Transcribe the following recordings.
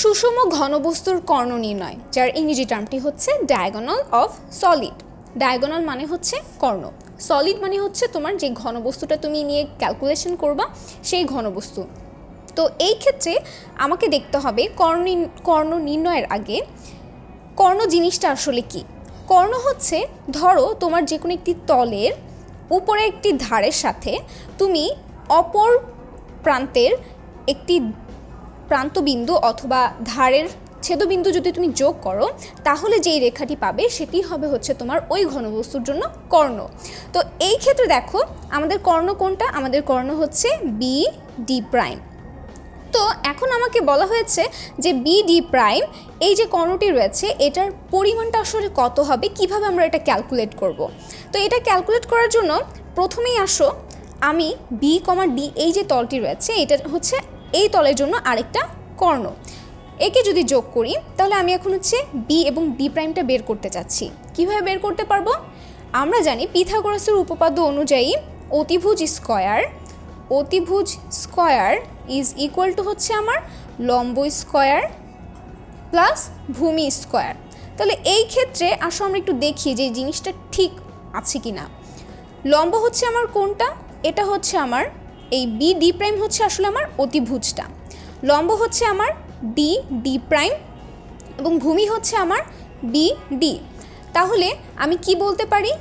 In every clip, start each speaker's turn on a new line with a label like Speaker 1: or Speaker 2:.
Speaker 1: সুষম ঘনবস্তুর কর্ণ নির্ণয়, যার ইংরেজি টার্মটি হচ্ছে ডায়াগোনাল অফ সলিড ডায়াগোনাল মানে হচ্ছে কর্ণ। সলিড মানে হচ্ছে তোমার যে ঘনবস্তুটা তুমি নিয়ে ক্যালকুলেশন করবা, সেই ঘনবস্তু। তো এই ক্ষেত্রে আমাকে দেখতে হবে কর্ণ কর্ণ নির্ণয়ের আগে কর্ণ জিনিসটা আসলে কি? কর্ণ হচ্ছে, ধরো তোমার যে কোনো একটি তলের উপরে একটি ধারের সাথে তুমি অপর প্রান্তের একটি প্রান্তবিন্দু অথবা ধারের ছেদবিন্দু যদি তুমি যোগ করো, তাহলে যেই রেখাটি পাবে সেটি হবে হচ্ছে তোমার ওই ঘনবস্তুর জন্য কর্ণ। তো এই ক্ষেত্রে দেখো, আমাদের কর্ণ কোনটা? আমাদের কর্ণ হচ্ছে বি ডি প্রাইম তো এখন আমাকে বলা হয়েছে যে বিডি প্রাইম এই যে কর্ণটি রয়েছে, এটার পরিমাণটা আসলে কত হবে? কীভাবে আমরা এটা ক্যালকুলেট করব? তো এটা ক্যালকুলেট করার জন্য প্রথমেই আসো, আমি বি কমা ডি এই যে তলটি রয়েছে এটা হচ্ছে এই তলের জন্য আরেকটা কর্ণ। একে যদি যোগ করি, তাহলে আমি এখন হচ্ছে বি এবং বি প্রাইমটা বের করতে চাচ্ছি। কীভাবে বের করতে পারব? আমরা জানি পিথাগোরাসের উপপাদ্য অনুযায়ী অতিভুজ স্কয়ার অতিভুজ স্কয়ার ইজ ইকুয়াল টু হচ্ছে আমার লম্ব স্কয়ার প্লাস ভূমি স্কয়ার। তাহলে এই ক্ষেত্রে আসো আমরা একটু দেখি যে জিনিসটা ঠিক আছে কি না লম্ব হচ্ছে আমার কোনটা? এটা হচ্ছে আমার এই বি ডি প্রাইম হচ্ছে আসলে আমার অতিভুজটা। লম্ব হচ্ছে আমার ডি ডি প্রাইম এবং ভূমি হচ্ছে আমার বি ডি তাহলে আমি কি বলতে পারি?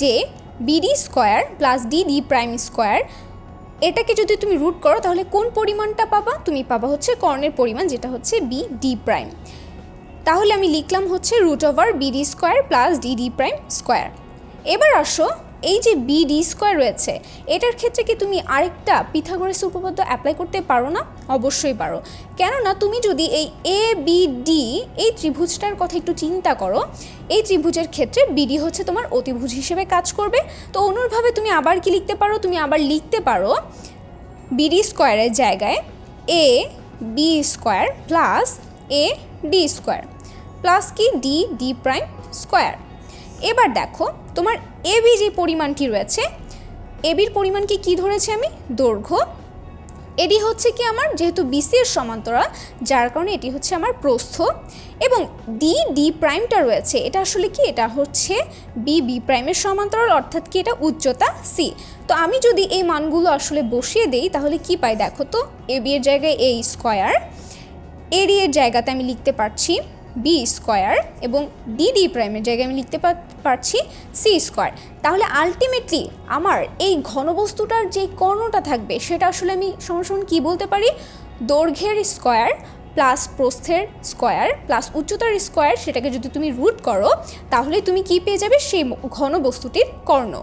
Speaker 1: যে BD square plus D D prime square এটাকে যদি তুমি রুট করো, তাহলে কোন পরিমাণটা পাবা? তুমি পাবা হচ্ছে কর্ণের পরিমাণ, যেটা হচ্ছে বি ডি প্রাইম তাহলে আমি লিখলাম হচ্ছে root over BD square plus D D prime square এবার আসো এই যে বিডি স্কোয়ার রয়েছে, এটার ক্ষেত্রে কি তুমি আরেকটা পিথাগোরাস উপপাদ্য অ্যাপ্লাই করতে পারো না? অবশ্যই পারো। কেননা তুমি যদি এই এ বি ডি এই ত্রিভুজটার কথা একটু চিন্তা করো, এই ত্রিভুজের ক্ষেত্রে বিডি হচ্ছে তোমার অতিভুজ হিসেবে কাজ করবে। তো অনুরূপভাবে তুমি আবার কি লিখতে পারো? তুমি আবার লিখতে পারো বিডি স্কোয়ারের জায়গায় A B square plus A D square plus কি? ডি ডি প্রাইম স্কোয়ার এবার দেখো, তোমার এবি যে পরিমাণটি রয়েছে এবির পরিমাণকে কি ধরেছি আমি? দৈর্ঘ্য। এডি হচ্ছে কি আমার, যেহেতু বিসি এর সমান্তরাল, যার কারণে এটি হচ্ছে আমার প্রস্থ। এবং ডি ডি প্রাইমটা রয়েছে, এটা আসলে কি? এটা হচ্ছে বি বি প্রাইমের সমান্তরাল, অর্থাৎ কি এটা উচ্চতা সি তো আমি যদি এই মানগুলো আসলে বসিয়ে দেই, তাহলে কি পাই? দেখো তো এ বি এর জায়গায় এ স্কোয়ার এডি এর জায়গাতে আমি লিখতে পারছি বি স্কোয়ার এবং ডিডি প্রাইমের জায়গায় আমি লিখতে পারছি সি স্কোয়ার তাহলে আলটিমেটলি আমার এই ঘনবস্তুটার যে কর্ণটা থাকবে, সেটা আসলে আমি সমান কী বলতে পারি? দৈর্ঘ্যের স্কোয়ার প্লাস প্রস্থের স্কোয়ার প্লাস উচ্চতার স্কোয়ার সেটাকে যদি তুমি রুট করো, তাহলে তুমি কি পেয়ে যাবে? সেই ঘনবস্তুটির কর্ণ।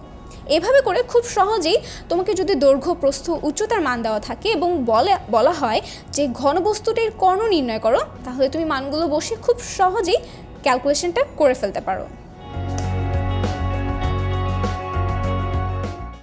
Speaker 1: এভাবে করে খুব সহজেই তোমাকে যদি দৈর্ঘ্য, প্রস্থ, উচ্চতার মান দেওয়া থাকে এবং বলে, বলা হয় যে ঘনবস্তুটির কর্ণ নির্ণয় করো, তাহলে তুমি মানগুলো বসে খুব সহজেই ক্যালকুলেশনটা করে ফেলতে পারো।